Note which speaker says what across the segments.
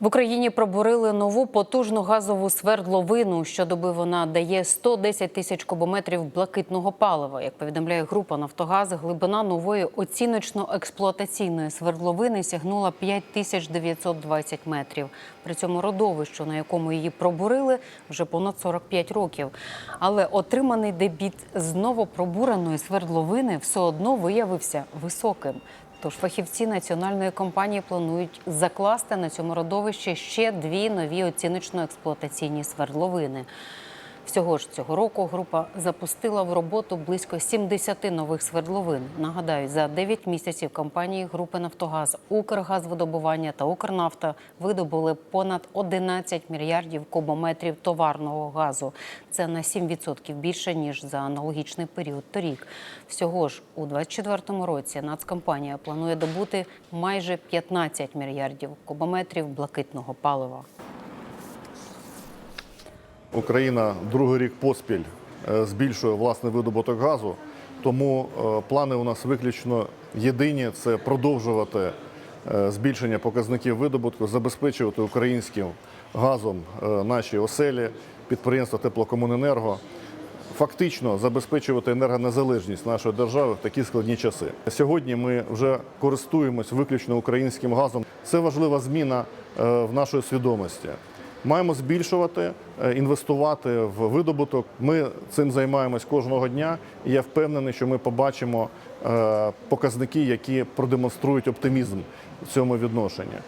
Speaker 1: В Україні пробурили нову потужну газову свердловину. Щодоби вона дає 110 тисяч кубометрів блакитного палива. Як повідомляє група Нафтогаз, глибина нової оціночно-експлуатаційної свердловини сягнула 5920 метрів. При цьому родовищу, на якому її пробурили, вже понад 45 років. Але отриманий дебіт з новопробуреної свердловини все одно виявився високим. Тож фахівці національної компанії планують закласти на цьому родовищі ще дві нові оціночно-експлуатаційні свердловини. Всього ж цього року група запустила в роботу близько 70 нових свердловин. Нагадаю, за 9 місяців компанії групи Нафтогаз, Укргазвидобування та Укрнафта видобули понад 11 мільярдів кубометрів товарного газу. Це на 7% більше ніж за аналогічний період торік. Всього ж у 2024 році нацкомпанія планує добути майже 15 мільярдів кубометрів блакитного палива.
Speaker 2: Україна другий рік поспіль е, збільшує власний видобуток газу, тому е, плани у нас виключно єдині це продовжувати е, збільшення показників видобутку, забезпечувати українським газом наші оселі, підприємства теплокомуненерго. Фактично забезпечувати енергонезалежність нашої держави в такі складні часи. Сьогодні ми вже користуємось виключно українським газом. Це важлива зміна в нашої свідомості. Маємо збільшувати, е, інвестувати в видобуток. Ми цим займаємось кожного дня, і я впевнений, що ми побачимо е, показники, які продемонструють оптимізм в цьому відношенні.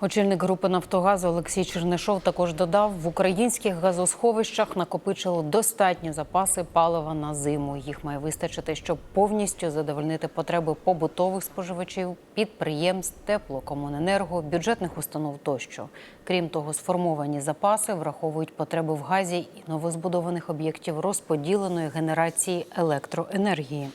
Speaker 1: Очільник групи Нафтогазу Олексій Чернишов також додав, в українських газосховищах накопичили достатні запаси палива на зиму. Їх має вистачити, щоб повністю задовольнити потреби побутових споживачів, підприємств, теплокомуненерго, бюджетних установ тощо. Крім того, сформовані запаси враховують потреби в газі і новозбудованих об'єктів розподіленої генерації електроенергії.